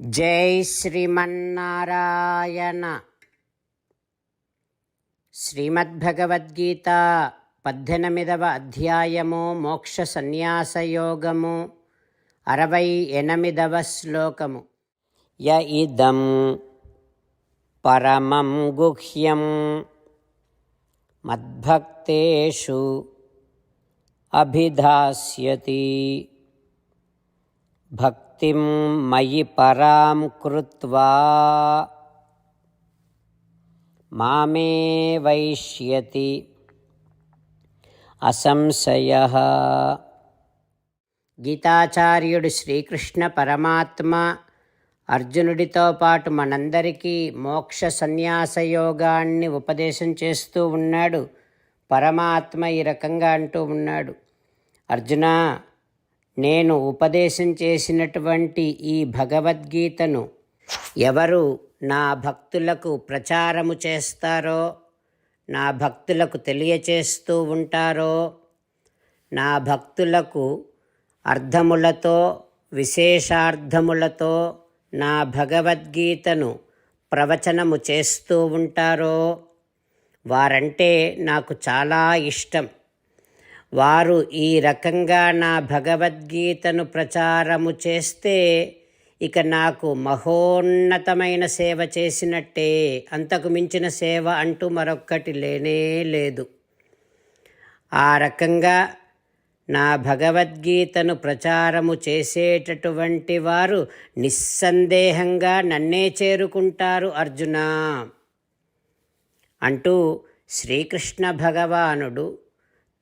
జై శ్రీమన్నారాయణ. శ్రీమద్భగవద్గీత పద్దెనిమిదవ అధ్యాయము మోక్ష సన్యాసయోగము అరవై ఎనిమిదవ శ్లోకము. య ఇదం పరమం గుహ్యం మద్భక్తేషు అభిధాస్యతి. భక్తిం మయి పరాం కృత్వా మామే వైష్యతి అసంశయ గీతాచార్యుడు శ్రీకృష్ణ పరమాత్మ అర్జునుడితో పాటు మనందరికీ మోక్ష సన్యాస యోగాన్ని ఉపదేశం చేస్తూ ఉన్నాడు. పరమాత్మ ఈ రకంగా అంటూ ఉన్నాడు. అర్జున నేను ఉపదేశం చేసినటువంటి ఈ భగవద్గీతను ఎవరు నా భక్తులకు ప్రచారము చేస్తారో నా భక్తులకు తెలియచేస్తూ ఉంటారో నా భక్తులకు అర్థములతో విశేషార్థములతో నా భగవద్గీతను ప్రవచనము చేస్తూ ఉంటారో వారంటే నాకు చాలా ఇష్టం. వారు ఈ రకంగా నా భగవద్గీతను ప్రచారము చేస్తే ఇక నాకు మహోన్నతమైన సేవ చేసినట్టే. అంతకు మించిన సేవ అంటూ మరొక్కటి లేనే లేదు. ఆ రకంగా నా భగవద్గీతను ప్రచారము చేసేటటువంటి వారు నిస్సందేహంగా నన్నే చేరుకుంటారు అర్జున అంటూ శ్రీకృష్ణ భగవానుడు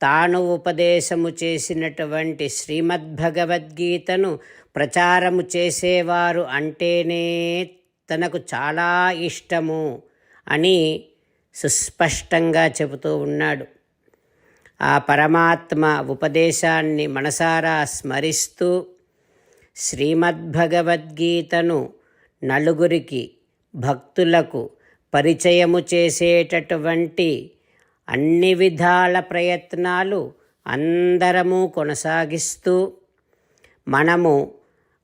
తాను ఉపదేశము చేసినటువంటి శ్రీమద్భగవద్గీతను ప్రచారము చేసేవారు అంటేనే తనకు చాలా ఇష్టము అని సుస్పష్టంగా చెబుతూ ఉన్నాడు. ఆ పరమాత్మ ఉపదేశాన్ని మనసారా స్మరిస్తూ శ్రీమద్భగవద్గీతను నలుగురికి భక్తులకు పరిచయము చేసేటటువంటి అన్ని విధాల ప్రయత్నాలు అందరము కొనసాగిస్తూ మనము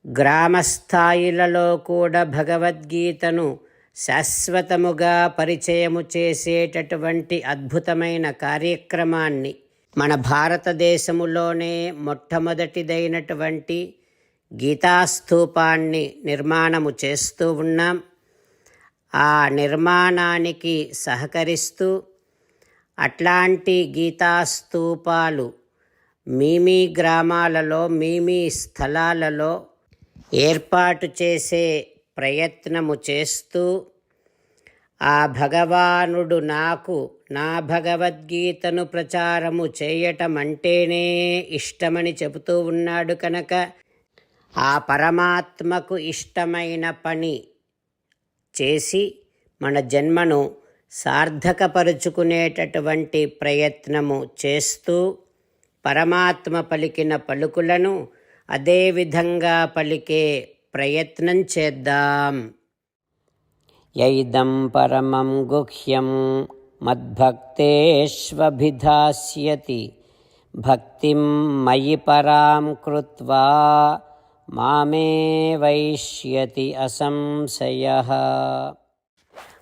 గ్రామస్థాయిలలో కూడా భగవద్గీతను శాశ్వతముగా పరిచయము చేసేటటువంటి అద్భుతమైన కార్యక్రమాన్ని మన భారతదేశములోనే మొట్టమొదటిదైనటువంటి గీతాస్థూపాన్ని నిర్మాణము చేస్తూ ఉన్నాం. ఆ నిర్మాణానికి సహకరిస్తూ అట్లాంటి గీతాస్తూపాలు మీమీ గ్రామాలలో మీమీ స్థలాలలో ఏర్పాటు చేసే ప్రయత్నము చేస్తూ ఆ భగవానుడు నాకు నా భగవద్గీతను ప్రచారము చేయటం అంటేనే ఇష్టమని చెబుతూ ఉన్నాడు కనుక ఆ పరమాత్మకు ఇష్టమైన పని చేసి మన జన్మను సార్థకపరుచుకునేటటువంటి ప్రయత్నము చేస్తూ పరమాత్మ పలికిన పలుకులను అదేవిధంగా పలికే ప్రయత్నం చేద్దాం. యైదం పరమం గుహ్యం మద్భక్తేష్వభిధాస్యతి భక్తిం మయి పరాం కృత్వా మామే వైష్యతి అసంశయ.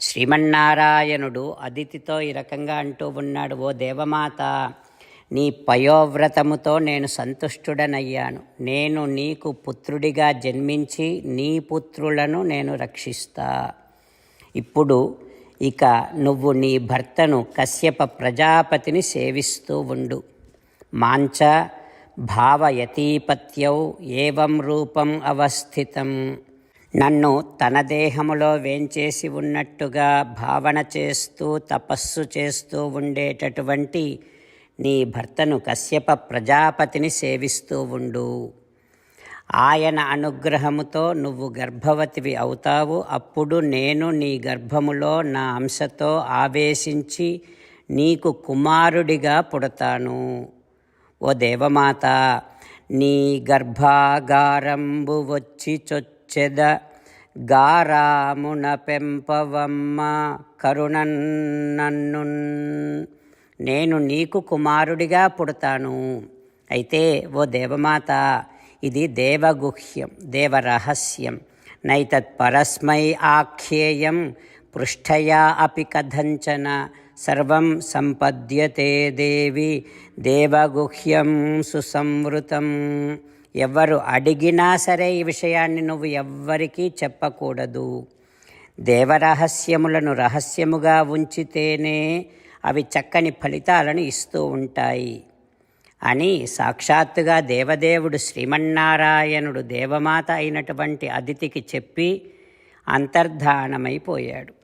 శ్రీమన్నారాయణుడు అదితితో ఈ రకంగా అంటూ ఉన్నాడు ఓ దేవమాత నీ పయోవ్రతముతో నేను సంతుష్టుడనయ్యాను. నేను నీకు పుత్రుడిగా జన్మించి నీ పుత్రులను నేను రక్షిస్తా. ఇప్పుడు ఇక నువ్వు నీ భర్తను కశ్యప ప్రజాపతిని సేవిస్తూ ఉండు. మాంచ భావయతీపత్యౌ ఏవం రూపం అవస్థితం. నన్ను తన దేహములో వేంచేసి ఉన్నట్టుగా భావన చేస్తూ తపస్సు చేస్తూ ఉండేటటువంటి నీ భర్తను కశ్యప ప్రజాపతిని సేవిస్తూ ఉండు. ఆయన అనుగ్రహముతో నువ్వు గర్భవతివి అవుతావు. అప్పుడు నేను నీ గర్భములో నా అంశతో ఆవేశించి నీకు కుమారుడిగా పుడతాను. ఓ దేవమాత నీ గర్భాగారంబు వచ్చి చెద గారామున పెంపవమ్మ కరుణన్నన్ను నేను నీకు కుమారుడిగా పుడతాను. అయితే ఓ దేవమాత ఇది దేవగుహ్యం దేవరహస్యం. నైతత్ పరస్మై ఆఖ్యేయం పృష్ఠయా అపి కథంచన. సర్వం సంపద్యతే దేవి దేవగుహ్యం సుసంవృతం. ఎవరు అడిగినా సరే ఈ విషయాన్ని నువ్వు ఎవ్వరికీ చెప్పకూడదు. దేవరహస్యములను రహస్యముగా ఉంచితేనే అవి చక్కని ఫలితాలను ఇస్తూ ఉంటాయి. అని సాక్షాత్తుగా దేవదేవుడు శ్రీమన్నారాయణుడు దేవమాత అయినటువంటి అతిథికి చెప్పి అంతర్ధానమైపోయాడు.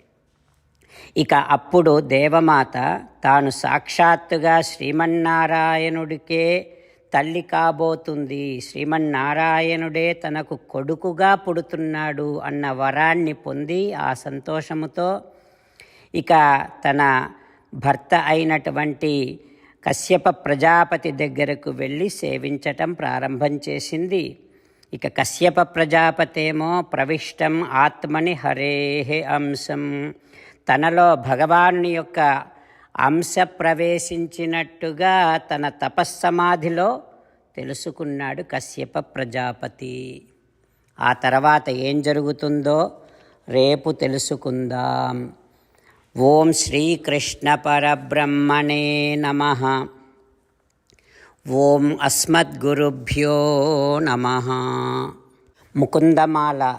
ఇక అప్పుడు దేవమాత తాను సాక్షాత్తుగా శ్రీమన్నారాయణుడికే తల్లి కాబోతుంది. శ్రీమన్నారాయణుడే తనకు కొడుకుగా పుడుతున్నాడు అన్న వరాన్ని పొంది ఆ సంతోషముతో ఇక తన భర్త అయినటువంటి కశ్యప ప్రజాపతి దగ్గరకు వెళ్ళి సేవించటం ప్రారంభం చేసింది. ఇక కశ్యప ప్రజాపతేమో ప్రవిష్టం ఆత్మని హరేహే అంశం. తనలో భగవానుని యొక్క అంశ ప్రవేశించినట్టుగా తన తపస్సమాధిలో తెలుసుకున్నాడు కశ్యప ప్రజాపతి. ఆ తర్వాత ఏం జరుగుతుందో రేపు తెలుసుకుందాం. ఓం శ్రీకృష్ణ పరబ్రహ్మణే నమ. ఓం అస్మద్గురుభ్యో నమ. ముకుందమాల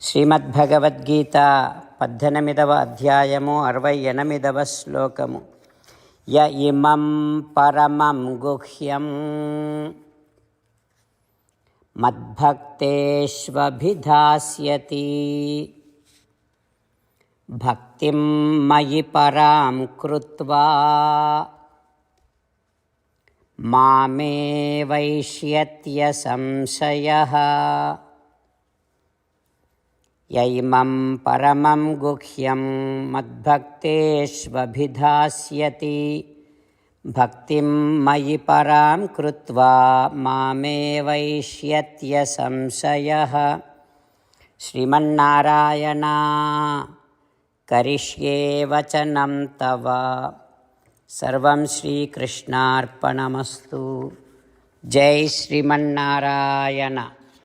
శ్రీమద్భగవద్గీత పద్దెనిమిదవ అధ్యాయము అరవై ఎనిమిదవ శ్లోకము. య ఇమం పరమం గుహ్యం. మద్భక్తేష్వభిధాస్యతి. భక్తిం మయి పరాం కృత్వా. మామే వైష్యత్య సంశయ. యైమం పరమం గుహ్యం మద్భక్తేష్వభిధాస్యతి భక్తిం మయి పరాం కృత్వా మామే వైష్యత్య సంశయ శ్రీమన్నారాయణ కరిష్యే వచనం తవ సర్వం శ్రీకృష్ణార్పణమస్తు జై శ్రీమన్నారాయణ